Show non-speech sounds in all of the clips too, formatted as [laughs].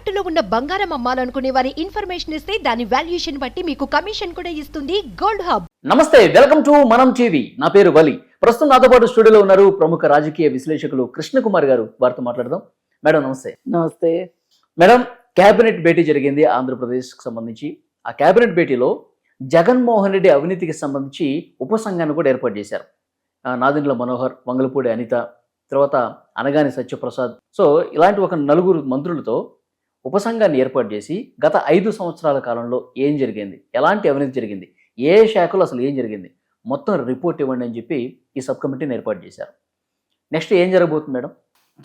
తాకట్టులో ఉన్న బంగారం అమ్మాలనుకునే వారి ఇన్ఫర్మేషన్ ఇస్తే దాని వాల్యుయేషన్ బట్టి మీకు కమిషన్ కూడా ఇస్తుంది గోల్డ్ హబ్. నమస్తే వెల్కమ్ టు మనం టీవీ. నా పేరు బలి ప్రస్తుతం నాతో పాటు స్టూడియోలో ఉన్నారు ప్రముఖ రాజకీయ విశ్లేషకులు కృష్ణకుమార్ గారు. వారితో మాట్లాడదాం. మేడం నమస్తే. నమస్తే. మేడం కేబినెట్ భేటీ జరిగింది ఆంధ్రప్రదేశ్కి సంబంధించి. ఆ కేబినెట్ భేటీలో జగన్మోహన్ రెడ్డి అవినీతికి సంబంధించి ఉపసంఘాన్ని కూడా ఏర్పాటు చేశారు. నాదెండ్ల మనోహర్ వంగలపూడి అనిత తర్వాత అనగాని సత్యప్రసాద్. సో ఇలాంటి ఒక నలుగురు మంత్రులతో ఉపసంఘాన్ని ఏర్పాటు చేసి గత ఐదు సంవత్సరాల కాలంలో ఏం జరిగింది? ఎలాంటి అవినీతి జరిగింది? ఏ శాఖలో అసలు ఏం జరిగింది? మొత్తం రిపోర్ట్ ఇవ్వండి అని చెప్పి ఈ సబ్ కమిటీని ఏర్పాటు చేశారు. నెక్స్ట్ ఏం జరగబోతుంది మేడం?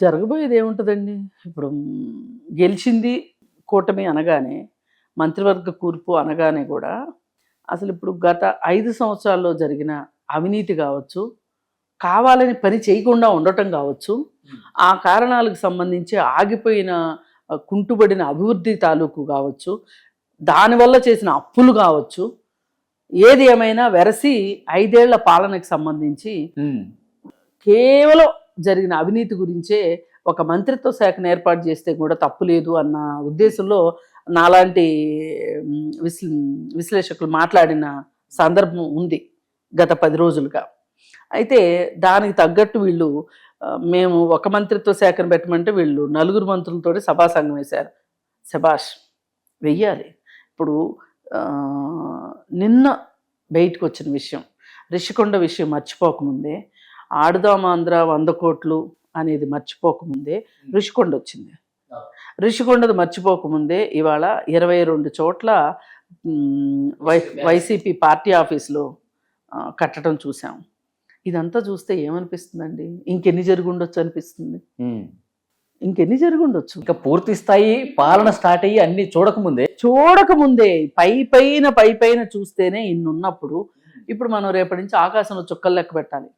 జరగబోయేది ఏముంటుందండి? ఇప్పుడు గెలిచింది కూటమి అనగానే మంత్రివర్గ కూర్పు అనగానే కూడా అసలు ఇప్పుడు గత ఐదు సంవత్సరాల్లో జరిగిన అవినీతి కావచ్చు కావాలని పని చేయకుండా ఉండటం కావచ్చు ఆ కారణాలకు సంబంధించి ఆగిపోయిన కుంటుబడిన అభివృద్ధి తాలూకు కావచ్చు దానివల్ల చేసిన అప్పులు కావచ్చు ఏది ఏమైనా వెరసి ఐదేళ్ళ పాలనకు సంబంధించి కేవలం జరిగిన అవినీతి గురించే ఒక మంత్రిత్వ శాఖను ఏర్పాటు చేస్తే కూడా తప్పు లేదు అన్న ఉద్దేశంలో నాలాంటి విశ్ల విశ్లేషకులు మాట్లాడిన సందర్భం ఉంది గత పది రోజులుగా. అయితే దానికి తగ్గట్టు వీళ్ళు మేము ఒక మంత్రిత్వ శాఖను పెట్టమంటే వీళ్ళు నలుగురు మంత్రులతోటి సభా సంఘం వేశారు. శబాష్ వెయ్యాలి. ఇప్పుడు నిన్న బయటకు వచ్చిన విషయం రిషికొండ విషయం మర్చిపోకముందే ఆడుదామాంధ్ర వంద కోట్లు అనేది మర్చిపోకముందే ఋషికొండ వచ్చింది. ఋషికొండది మర్చిపోకముందే ఇవాళ ఇరవై రెండు చోట్ల వై వైసీపీ పార్టీ ఆఫీసులో కట్టడం చూసాం. ఇదంతా చూస్తే ఏమనిపిస్తుందండి? ఇంకెన్ని జరిగి ఉండొచ్చు అనిపిస్తుంది ఇంకెన్ని జరిగి ఉండొచ్చు ఇంకా పూర్తి స్థాయి పాలన స్టార్ట్ అయ్యి అన్ని చూడకముందే? చూడకముందే. పై పైన పై పైన చూస్తేనే ఇన్ని ఉన్నప్పుడు ఇప్పుడు మనం రేపటి నుంచి ఆకాశంలో చుక్కలు లెక్క పెట్టాలి.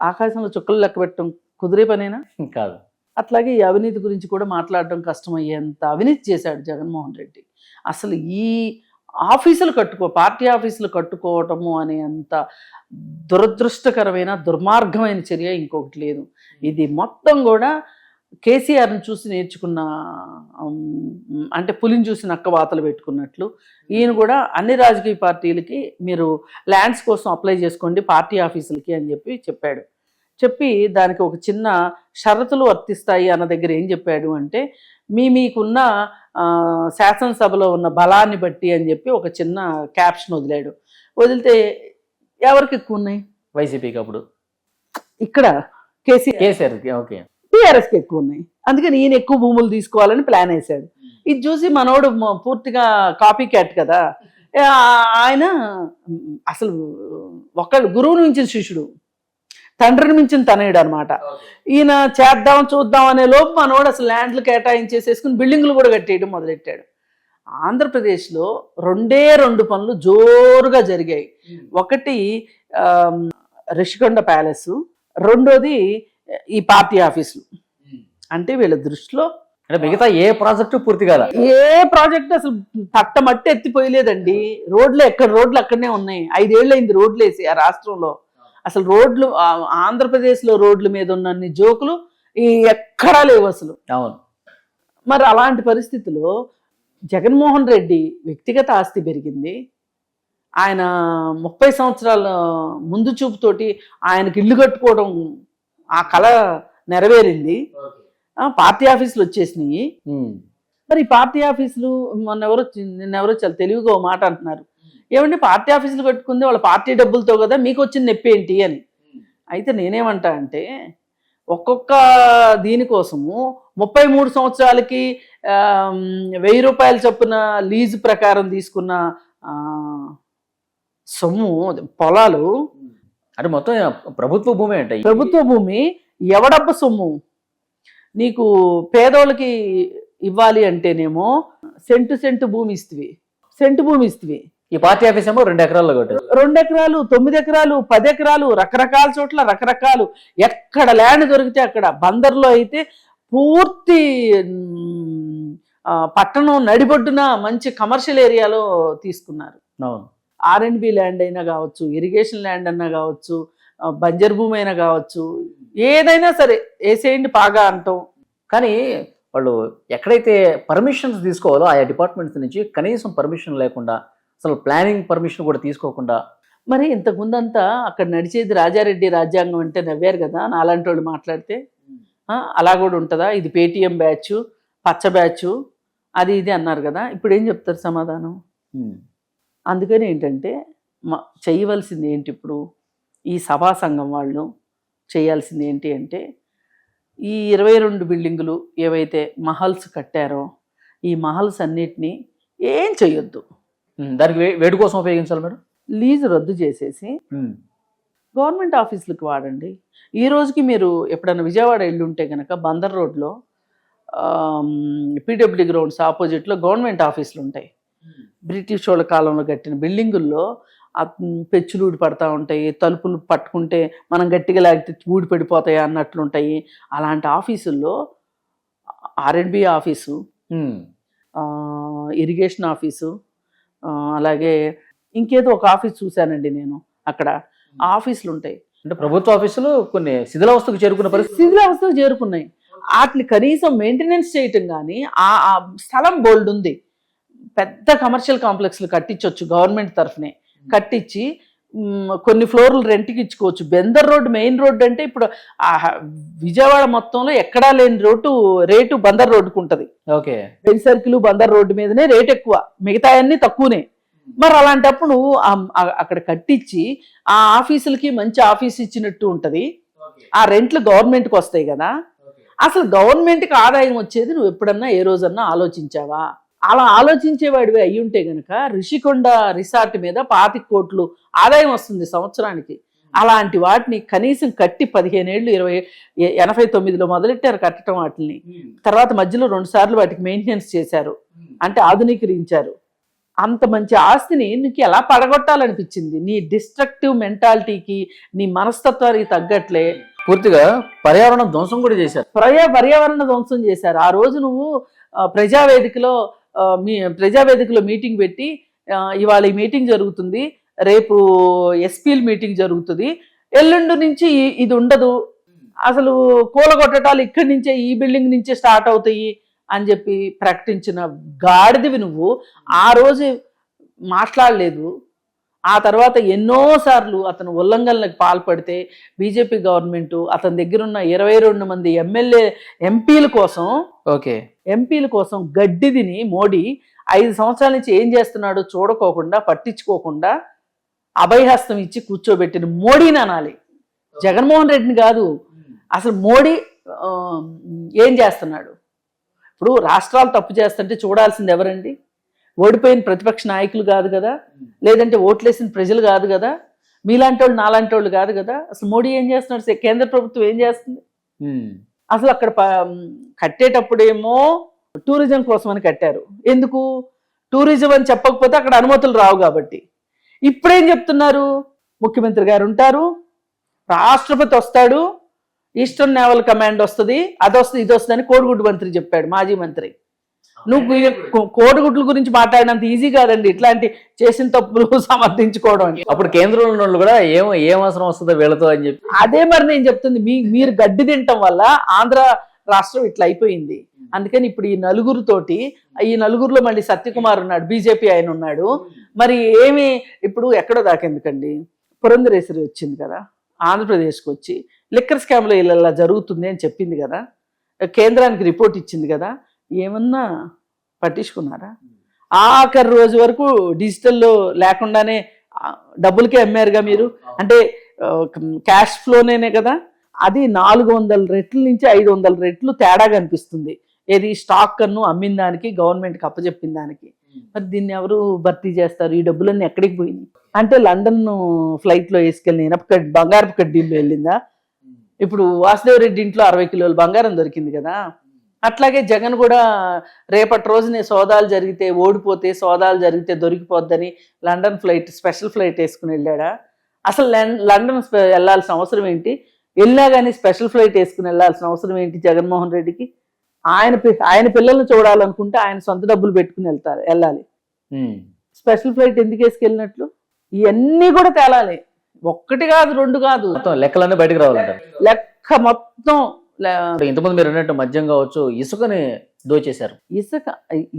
ఆకాశంలో చుక్కలు లెక్క పెట్టడం కుదిరే పనేనా? కాదు. అట్లాగే ఈ అవినీతి గురించి కూడా మాట్లాడడం కష్టమయ్యేంత అవినీతి చేశాడు జగన్మోహన్ రెడ్డి. అసలు ఈ ఆఫీసులు కట్టుకో పార్టీ ఆఫీసులు కట్టుకోవటము అనే అంత దురదృష్టకరమైన దుర్మార్గమైన చర్య ఇంకొకటి లేదు. ఇది మొత్తం కూడా కేసీఆర్ని చూసి నేర్చుకున్న అంటే పులిని చూసి నక్క వాతలు పెట్టుకున్నట్లు. ఈయన కూడా అన్ని రాజకీయ పార్టీలకి మీరు ల్యాండ్స్ కోసం అప్లై చేసుకోండి పార్టీ ఆఫీసులకి అని చెప్పి చెప్పాడు. చెప్పి దానికి ఒక చిన్న షరతులు వర్తిస్తాయి అన్న దగ్గర ఏం చెప్పాడు అంటే మీ మీకున్న శాసనసభలో ఉన్న బలాన్ని బట్టి అని చెప్పి ఒక చిన్న క్యాప్షన్ వదిలాడు. వదిలితే ఎవరికి ఎక్కువ ఉన్నాయి? వైసీపీకి అప్పుడు. ఇక్కడ కేసీఆర్ కేసీఆర్ ఓకే. టీఆర్ఎస్కి ఎక్కువ ఉన్నాయి. అందుకని ఈయన ఎక్కువ భూములు తీసుకోవాలని ప్లాన్ వేశాడు. ఇది చూసి మనోడు పూర్తిగా కాపీ క్యాట్ కదా. ఆయన అసలు ఒకళ్ళు గురువుని మించిన శిష్యుడు. తండ్రిని మించిన తనయుడు అనమాట ఈయన చేద్దాం చూద్దాం అనే లోపు మనోడు అసలు ల్యాండ్లు కేటాయించేసేసుకుని బిల్డింగ్లు కూడా కట్టేయడం మొదలెట్టాడు. ఆంధ్రప్రదేశ్లో రెండే రెండు పనులు జోరుగా జరిగాయి. ఒకటి రిషికొండ ప్యాలెస్. రెండోది ఈ పార్టీ ఆఫీసులు. అంటే వీళ్ళ దృష్టిలో మిగతా ఏ ప్రాజెక్టు పూర్తి కాదా ఏ ప్రాజెక్ట్ అసలు పట్టమట్టి ఎత్తిపోయలేదండి. రోడ్లు ఎక్కడ రోడ్లు అక్కడనే ఉన్నాయి. ఐదేళ్ళు అయింది రోడ్లు వేసి ఆ రాష్ట్రంలో. అసలు రోడ్లు ఆంధ్రప్రదేశ్లో రోడ్ల మీద ఉన్నన్ని జోకులు ఈ ఎక్కడా లేవు అసలు. అవును. మరి అలాంటి పరిస్థితిలో జగన్మోహన్ రెడ్డి వ్యక్తిగత ఆస్తి పెరిగింది. ఆయన ముప్పై సంవత్సరాల ముందు చూపుతోటి ఆయనకి ఇల్లు కట్టుకోవడం ఆ కళ నెరవేరింది. పార్టీ ఆఫీసులు వచ్చేసినాయి. మరి పార్టీ ఆఫీసులు మొన్న ఎవరో నిన్న ఎవరో చాలా తెలివిగా ఓ మాట అంటున్నారు. ఏమంటే పార్టీ ఆఫీసులు కట్టుకుంది వాళ్ళ పార్టీ డబ్బులతో కదా మీకు వచ్చిన నొప్పి ఏంటి అని. అయితే నేనేమంటా అంటే ఒక్కొక్క దీనికోసము ముప్పై మూడు సంవత్సరాలకి వెయ్యి రూపాయల చొప్పున లీజు ప్రకారం తీసుకున్న సొమ్ము పొలాలు. అంటే మొత్తం ప్రభుత్వ భూమి అంటే ప్రభుత్వ భూమి ఎవడబ్బ సొమ్ము? నీకు పేదోళ్ళకి ఇవ్వాలి అంటేనేమో సెంటు సెంటు భూమి ఇస్తుంది సెంటు భూమి ఇస్తుంది ఈ పార్టీ ఆఫీస్ ఏమో రెండు ఎకరాల్లో కట్టారు రెండు ఎకరాలు తొమ్మిది ఎకరాలు పది ఎకరాలు రకరకాల చోట్ల రకరకాలు. ఎక్కడ ల్యాండ్ దొరికితే అక్కడ. బందర్లో అయితే పూర్తి పట్టణం నడిబొడ్డున మంచి కమర్షియల్ ఏరియాలో తీసుకున్నారు. అవును. ఆర్ అండ్ బి ల్యాండ్ అయినా కావచ్చు ఇరిగేషన్ ల్యాండ్ అన్నా కావచ్చు బంజర్ భూమి అయినా కావచ్చు ఏదైనా సరే వేసేయండి బాగా అంటాం. కానీ వాళ్ళు ఎక్కడైతే పర్మిషన్స్ తీసుకోవాలో ఆయా డిపార్ట్మెంట్స్ నుంచి కనీసం పర్మిషన్ లేకుండా అసలు ప్లానింగ్ పర్మిషన్ కూడా తీసుకోకుండా. మరి ఇంతకుముందంతా అక్కడ నడిచేది రాజారెడ్డి రాజ్యాంగం అంటే నవ్వారు కదా నాలాంటి వాళ్ళు మాట్లాడితే? అలా కూడా ఉంటుందా? ఇది పేటిఎం బ్యాచ్ పచ్చ బ్యాచ్ అది ఇది అన్నారు కదా ఇప్పుడు ఏం చెప్తారు సమాధానం? అందుకని ఏంటంటే మ- చేయవలసింది ఏంటి ఇప్పుడు? ఈ సభా సంఘం వాళ్ళు చేయాల్సింది ఏంటి అంటే ఈ ఇరవై రెండు బిల్డింగులు ఏవైతే మహల్స్ కట్టారో ఈ మహల్స్ అన్నిటినీ ఏం చేయొద్దు. దానికి వేడి కోసం ఉపయోగించాలి మేడం? లీజు రద్దు చేసేసి గవర్నమెంట్ ఆఫీసులకు వాడండి. ఈ రోజుకి మీరు ఎప్పుడైనా విజయవాడ వెళ్ళి ఉంటే కనుక బందర్ రోడ్లో పీడబ్ల్యూ గ్రౌండ్స్ ఆపోజిట్లో గవర్నమెంట్ ఆఫీసులు ఉంటాయి. బ్రిటిష్ వాళ్ళ కాలంలో కట్టిన బిల్డింగుల్లో పెచ్చులు ఊడి పడతా ఉంటాయి తలుపులు పట్టుకుంటే మనం గట్టిగా లాగితే ఊడి పడిపోతాయి అన్నట్లుంటాయి అలాంటి ఆఫీసుల్లో ఆర్ఎండ్బి ఆఫీసు ఇరిగేషన్ ఆఫీసు అలాగే ఇంకేదో ఒక ఆఫీస్ చూశానండి నేను అక్కడ. ఆఫీసులు ఉంటాయి అంటే ప్రభుత్వ ఆఫీసులు కొన్ని శిథిలావస్థకు చేరుకున్న పరిస్థితి శిథిలావస్థలు చేరుకున్నాయి. వాటిని కనీసం మెయింటెనెన్స్ చేయటం కానీ ఆ ఆ స్థలం బోల్డ్ ఉంది పెద్ద కమర్షియల్ కాంప్లెక్స్లు కట్టించవచ్చు గవర్నమెంట్ తరఫునే. కట్టించి కొన్ని ఫ్లోర్లు రెంట్కి ఇచ్చుకోవచ్చు. బెందర్ రోడ్ మెయిన్ రోడ్ అంటే ఇప్పుడు విజయవాడ మొత్తంలో ఎక్కడా లేని రోడ్డు రేటు బందర్ రోడ్డుకు ఉంటుంది. Okay. Benz circle Bandar road మీదనే రేట్ ఎక్కువ. మిగతా అన్ని తక్కువనే. మరి అలాంటప్పుడు అక్కడ కట్టించి ఆ ఆఫీసులకి మంచి ఆఫీస్ ఇచ్చినట్టు ఉంటది. ఆ రెంట్లు గవర్నమెంట్కి వస్తాయి కదా. అసలు గవర్నమెంట్కి ఆదాయం వచ్చేది నువ్వు ఎప్పుడన్నా ఏ రోజన్నా ఆలోచించావా? అలా ఆలోచించేవాడివి అయి ఉంటే గనక రిషికొండ రిసార్ట్ మీద పాతిక కోట్లు ఆదాయం వస్తుంది సంవత్సరానికి. అలాంటి వాటిని కనీసం కట్టి పదిహేనేళ్ళు ఇరవై ఎనభై తొమ్మిదిలో మొదలెట్టారు కట్టడం వాటిని తర్వాత మధ్యలో రెండు సార్లు వాటికి మెయింటెనెన్స్ చేశారు. అంటే ఆధునీకరించారు. అంత మంచి ఆస్తిని నీకు ఎలా పడగొట్టాలనిపించింది? నీ డిస్ట్రక్టివ్ మెంటాలిటీకి నీ మనస్తత్వానికి తగ్గట్లే. పూర్తిగా పర్యావరణం ధ్వంసం కూడా చేశారు. పర్యా పర్యావరణ ధ్వంసం చేశారు. ఆ రోజు నువ్వు ప్రజావేదికలో మీ ప్రజావేదికలో మీటింగ్ పెట్టి ఇవాళ ఈ మీటింగ్ జరుగుతుంది రేపు ఎస్పీల్ మీటింగ్ జరుగుతుంది. ఎల్లుండి నుంచి ఇది ఉండదు. అసలు కూలగొట్టడాలు ఇక్కడి నుంచే ఈ బిల్డింగ్ నుంచే స్టార్ట్ అవుతాయి అని చెప్పి ప్రకటించిన గాడిదివి నువ్వు ఆ రోజు మాట్లాడలేదు. ఆ తర్వాత ఎన్నోసార్లు అతను ఉల్లంఘనలకు పాల్పడితే బీజేపీ గవర్నమెంట్ అతని దగ్గర ఉన్న ఇరవై రెండు మంది ఎమ్మెల్యే ఎంపీల కోసం ఓకే. ఎంపీల కోసం గడ్డి తిని మోడీ ఐదు సంవత్సరాల నుంచి ఏం చేస్తున్నాడో చూడకోకుండా పట్టించుకోకుండా అభయహస్తం ఇచ్చి కూర్చోబెట్టిన మోడీని అనాలి. జగన్మోహన్ రెడ్డిని కాదు. అసలు మోడీ ఏం చేస్తున్నాడు? ఇప్పుడు రాష్ట్రాలు తప్పు చేస్తుంటే చూడాల్సింది ఎవరండి? ఓడిపోయిన ప్రతిపక్ష నాయకులు కాదు కదా? లేదంటే ఓట్లేసిన ప్రజలు కాదు కదా? మీలాంటి వాళ్ళు నాలాంటి వాళ్ళు కాదు కదా? అసలు మోడీ ఏం చేస్తున్నాడు? కేంద్ర ప్రభుత్వం ఏం చేస్తుంది? అసలు అక్కడ కట్టేటప్పుడేమో టూరిజం కోసం అని కట్టారు. ఎందుకు? టూరిజం అని చెప్పకపోతే అక్కడ అనుమతులు రావు కాబట్టి. ఇప్పుడేం చెప్తున్నారు? ముఖ్యమంత్రి గారు ఉంటారు రాష్ట్రపతి వస్తాడు ఈస్టర్న్ నేవల్ కమాండ్ వస్తుంది అది వస్తుంది ఇది వస్తుంది అని కోడిగుడ్డు మంత్రి చెప్పాడు మాజీ మంత్రి. నువ్వు ఈ కో- కోడిగుడ్ల గురించి మాట్లాడినంత ఈజీ కాదండి. ఇట్లాంటి చేసిన తప్పులు [laughs] సమర్థించుకోవడం అప్పుడు కేంద్రంలో కూడా ఏం ఏం అవసరం వస్తుందో వీళ్ళతో అని చెప్పి. అదే మరి నేను చెప్తుంది. మీ మీరు గడ్డి తినటం వల్ల ఆంధ్ర రాష్ట్రం ఇట్లా అయిపోయింది. అందుకని ఇప్పుడు ఈ నలుగురుతోటి ఈ నలుగురులో మళ్ళీ సత్యకుమార్ ఉన్నాడు బీజేపీ ఆయన ఉన్నాడు. మరి ఏమి ఇప్పుడు ఎక్కడో దాకెందుకండి పురంధరేశ్వరి వచ్చింది కదా ఆంధ్రప్రదేశ్కి వచ్చి లిక్కర్ స్కామ్లో ఇలా జరుగుతుంది అని చెప్పింది కదా కేంద్రానికి రిపోర్ట్ ఇచ్చింది కదా ఏమన్నా పట్టించుకున్నారా? ఆఖరి రోజు వరకు డిజిటల్లో లేకుండానే డబ్బులకే అమ్మారుగా మీరు? అంటే క్యాష్ ఫ్లోనేనే కదా? అది నాలుగు వందల రెట్ల నుంచి ఐదు వందల రెట్లు తేడా కనిపిస్తుంది. ఏది స్టాక్ కన్ను అమ్మిన దానికి గవర్నమెంట్కి అప్పచెప్పిన దానికి. మరి దీన్ని ఎవరు భర్తీ చేస్తారు? ఈ డబ్బులన్నీ ఎక్కడికి పోయినాయి? అంటే లండన్ ఫ్లైట్లో వేసుకెళ్ళి ఇనప కడ్డీ బంగారపు కడ్డీల్లో వెళ్ళిందా? ఇప్పుడు వాసుదేవరెడ్డి ఇంట్లో అరవై కిలోల బంగారం దొరికింది కదా? అట్లాగే జగన్ కూడా రేపటి రోజునే సోదాలు జరిగితే ఓడిపోతే సోదాలు జరిగితే దొరికిపోద్దని లండన్ ఫ్లైట్ స్పెషల్ ఫ్లైట్ వేసుకుని వెళ్ళాడా? అసలు లండన్ వెళ్ళాల్సిన అవసరం ఏంటి? వెళ్ళినా కానీ స్పెషల్ ఫ్లైట్ వేసుకుని వెళ్ళాల్సిన అవసరం ఏంటి జగన్మోహన్ రెడ్డికి? ఆయన ఆయన పిల్లల్ని చూడాలనుకుంటే ఆయన సొంత డబ్బులు పెట్టుకుని వెళ్తారు వెళ్ళాలి. స్పెషల్ ఫ్లైట్ ఎందుకు వేసుకెళ్ళినట్లు? ఇవన్నీ కూడా తేలాలి. ఒక్కటి కాదు రెండు కాదు. మొత్తం లెక్కలన్నీ బయటకు రావాలంటారు. లెక్క మొత్తం ఇంతకుముందు మీరు అన్నట్టు మద్యం కావచ్చు ఇసుకని దోచేశారు. ఇసుక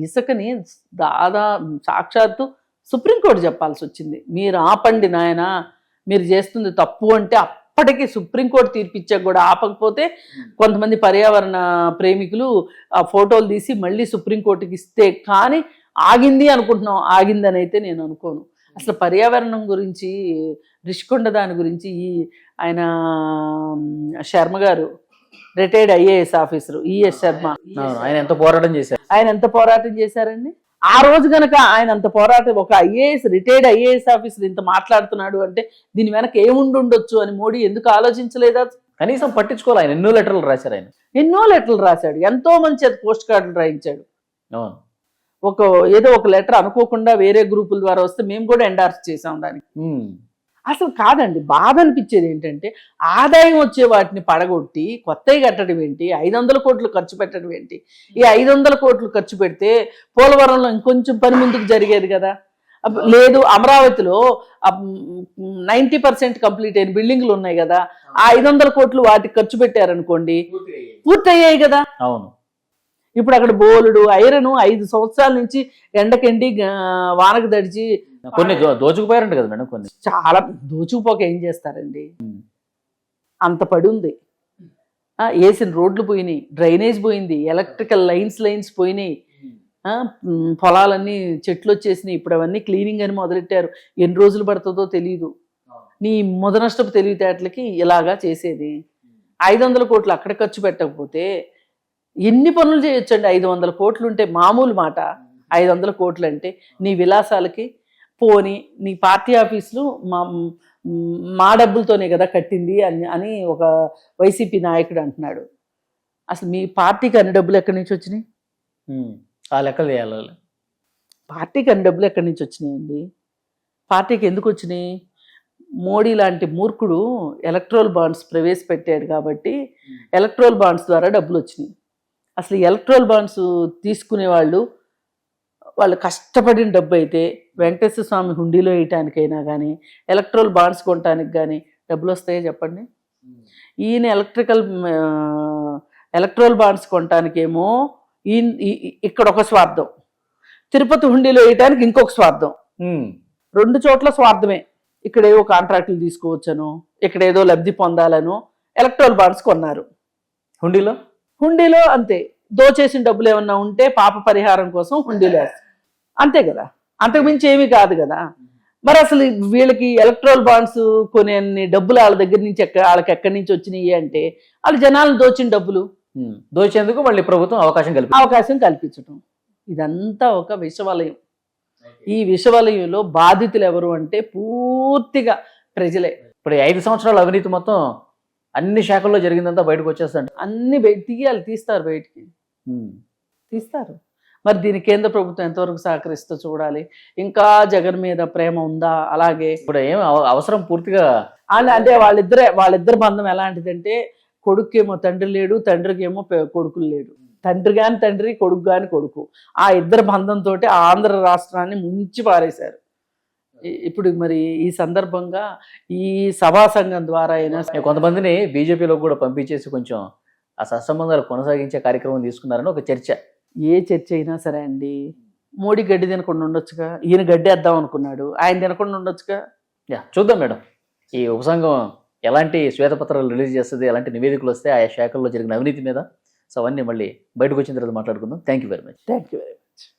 ఇసుకని దాదా సాక్షాత్తు సుప్రీంకోర్టు చెప్పాల్సి వచ్చింది మీరు ఆపండి నాయన మీరు చేస్తుంది తప్పు అంటే అప్పటికి సుప్రీంకోర్టు తీర్పిచ్చాక కూడా ఆపకపోతే కొంతమంది పర్యావరణ ప్రేమికులు ఆ ఫోటోలు తీసి మళ్ళీ సుప్రీంకోర్టుకి ఇస్తే కానీ ఆగింది అనుకుంటున్నాం. ఆగిందని అయితే నేను అనుకోను. అసలు పర్యావరణం గురించి రిషికొండ దాని గురించి ఈ ఆయన శర్మ గారు retired IAS officer E S Sharma. ఆయన ఎంత పోరాటం చేశారు? ఆయన ఎంత పోరాటం చేశారండి? ఆ రోజు గనక ఆయన అంత పోరాటం ఒక ఐఏఎస్ రిటైర్డ్ ఐఏఎస్ ఆఫీసర్ ఇంత మాట్లాడుతున్నాడు అంటే దీని వెనక ఏముండి ఉండొచ్చు అని మోడీ ఎందుకు ఆలోచించలేదా? కనీసం పట్టించుకోవాలి ఆయన ఎన్నో లెటర్లు రాశారు ఆయన. ఎన్నో లెటర్లు రాశాడు ఎంతో మంచి పోస్ట్ కార్డులు రాయించాడు. ఒక ఏదో ఒక లెటర్ అనుకోకుండా వేరే గ్రూపుల ద్వారా వస్తే మేము కూడా ఎండార్స్ చేసాం దానికి. అసలు కాదండి బాధ అనిపించేది ఏంటంటే ఆదాయం వచ్చే వాటిని పడగొట్టి కొత్తవి కట్టడం ఏంటి ఐదు వందల కోట్లు ఖర్చు పెట్టడం ఏంటి? ఈ ఐదు వందల కోట్లు ఖర్చు పెడితే పోలవరంలో ఇంకొంచెం పని ముందుకు జరిగేది కదా? లేదు అమరావతిలో నైంటీ పర్సెంట్ కంప్లీట్ అయిన బిల్డింగ్లు ఉన్నాయి కదా ఆ ఐదు వందల కోట్లు వాటికి ఖర్చు పెట్టారనుకోండి పూర్తయ్యాయి. కదా? అవును. ఇప్పుడు అక్కడ బోలుడు ఐరన్ ఐదు సంవత్సరాల నుంచి ఎండకెండి వానకు దడిచి కొన్ని దోచుకుపోయారంట కదా మేడం కొన్ని. చాలా దోచుకుపోక ఏం చేస్తారండి. అంత పడి ఉంది వేసిన రోడ్లు పోయినాయి డ్రైనేజ్ పోయింది ఎలక్ట్రికల్ లైన్స్ లైన్స్ పోయినాయి. పొలాలన్నీ చెట్లు వచ్చేసినాయి. ఇప్పుడు అవన్నీ క్లీనింగ్ అని మొదలెట్టారు. ఎన్ని రోజులు పడుతుందో తెలియదు నీ మొదనష్టపు తెలివితేటలకి ఇలాగా చేసేది. ఐదు వందల కోట్లు అక్కడ ఖర్చు పెట్టకపోతే ఎన్ని పనులు చేయొచ్చండి? ఐదు వందల కోట్లు ఉంటే మామూలు మాట. ఐదు వందల కోట్లు అంటే నీ విలాసాలకి పోని నీ పార్టీ ఆఫీసులు మా మా డబ్బులతోనే కదా కట్టింది అని అని ఒక వైసీపీ నాయకుడు అంటున్నాడు. అసలు మీ పార్టీకి అన్ని డబ్బులు ఎక్కడి నుంచి వచ్చినాయి. ఆ లెక్కలు వాళ్ళు. పార్టీకి అన్ని డబ్బులు ఎక్కడి నుంచి వచ్చినాయండి పార్టీకి ఎందుకు వచ్చినాయి? మోడీ లాంటి మూర్ఖుడు ఎలక్ట్రోల్ బాండ్స్ ప్రవేశపెట్టాడు కాబట్టి ఎలక్ట్రోల్ బాండ్స్ ద్వారా డబ్బులు వచ్చినాయి. అసలు ఎలక్ట్రోల్ బాండ్స్ తీసుకునే వాళ్ళు వాళ్ళు కష్టపడిన డబ్బు అయితే వెంకటేశ్వర స్వామి హుండీలో వేయటానికైనా కానీ ఎలక్ట్రోల్ బాండ్స్ కొనటానికి కానీ డబ్బులు వస్తాయో చెప్పండి? ఈయన ఎలక్ట్రికల్ ఎలక్ట్రోల్ బాండ్స్ కొనటానికేమో ఈయన ఇక్కడ ఒక స్వార్థం. తిరుపతి హుండీలో వేయటానికి ఇంకొక స్వార్థం. రెండు చోట్ల స్వార్థమే. ఇక్కడ ఏవో కాంట్రాక్టులు తీసుకోవచ్చను ఇక్కడ ఏదో లబ్ధి పొందాలను ఎలక్ట్రోల్ బాండ్స్ కొన్నారు. హుండీలో? హుండీలో అంతే. దోచేసిన డబ్బులు ఏమన్నా ఉంటే పాప పరిహారం కోసం హుండీలో వేస్తారు. అంతే కదా. అంతకుమించి ఏమీ కాదు కదా. మరి అసలు వీళ్ళకి ఎలక్ట్రోల్ బాండ్స్ కొనే అన్ని డబ్బులు వాళ్ళ దగ్గర నుంచి ఎక్క వాళ్ళకి ఎక్కడి నుంచి వచ్చినాయి అంటే వాళ్ళు జనాలను దోచిన డబ్బులు. దోచేందుకు మళ్ళీ ప్రభుత్వం అవకాశం కల్పి అవకాశం కల్పించటం. ఇదంతా ఒక విషవలయం. ఈ విషవలయంలో బాధితులు ఎవరు అంటే పూర్తిగా ప్రజలే. ఇప్పుడు ఐదు సంవత్సరాల అవినీతి మొత్తం అన్ని శాఖల్లో జరిగిందంతా బయటకు వచ్చేస్తాంట అన్ని తీయాలి తీస్తారు బయటికి. తీస్తారు. మరి దీని కేంద్ర ప్రభుత్వం ఎంతవరకు సహకరిస్తూ చూడాలి. ఇంకా జగన్ మీద ప్రేమ ఉందా? అలాగే ఇప్పుడు ఏం అవ- అవసరం పూర్తిగా అంటే వాళ్ళిద్దరే వాళ్ళిద్దరి బంధం ఎలాంటిదంటే కొడుకేమో తండ్రి లేడు తండ్రికేమో పె- కొడుకులు లేడు తండ్రి గాని తండ్రి కొడుకు గాని కొడుకు. ఆ ఇద్దరు బంధంతో ఆంధ్ర రాష్ట్రాన్ని ముంచి పారేశారు. ఇప్పుడు మరి ఈ సందర్భంగా ఈ సభా సంఘం ద్వారా అయినా కొంతమందిని బీజేపీలో కూడా పంపించేసి కొంచెం ఆ సత్సంబంధాలు కొనసాగించే కార్యక్రమం తీసుకున్నారని ఒక చర్చ. ఏ చర్చ అయినా సరే అండి మోడీ గడ్డి తినకుండా ఉండొచ్చుగా? ఈయన గడ్డి వేద్దాం అనుకున్నాడు ఆయన తినకుండా ఉండొచ్చుగా? యా చూద్దాం మేడం. ఈ ఉపసంఘం ఎలాంటి శ్వేతపత్రాలు రిలీజ్ చేస్తుంది ఎలాంటి నివేదికలు వస్తే ఆయా శాఖల్లో జరిగిన అవినీతి మీద? సో అవన్నీ మళ్ళీ బయటకు వచ్చిన తర్వాత మాట్లాడుకుందాం. Thank you very much thank you very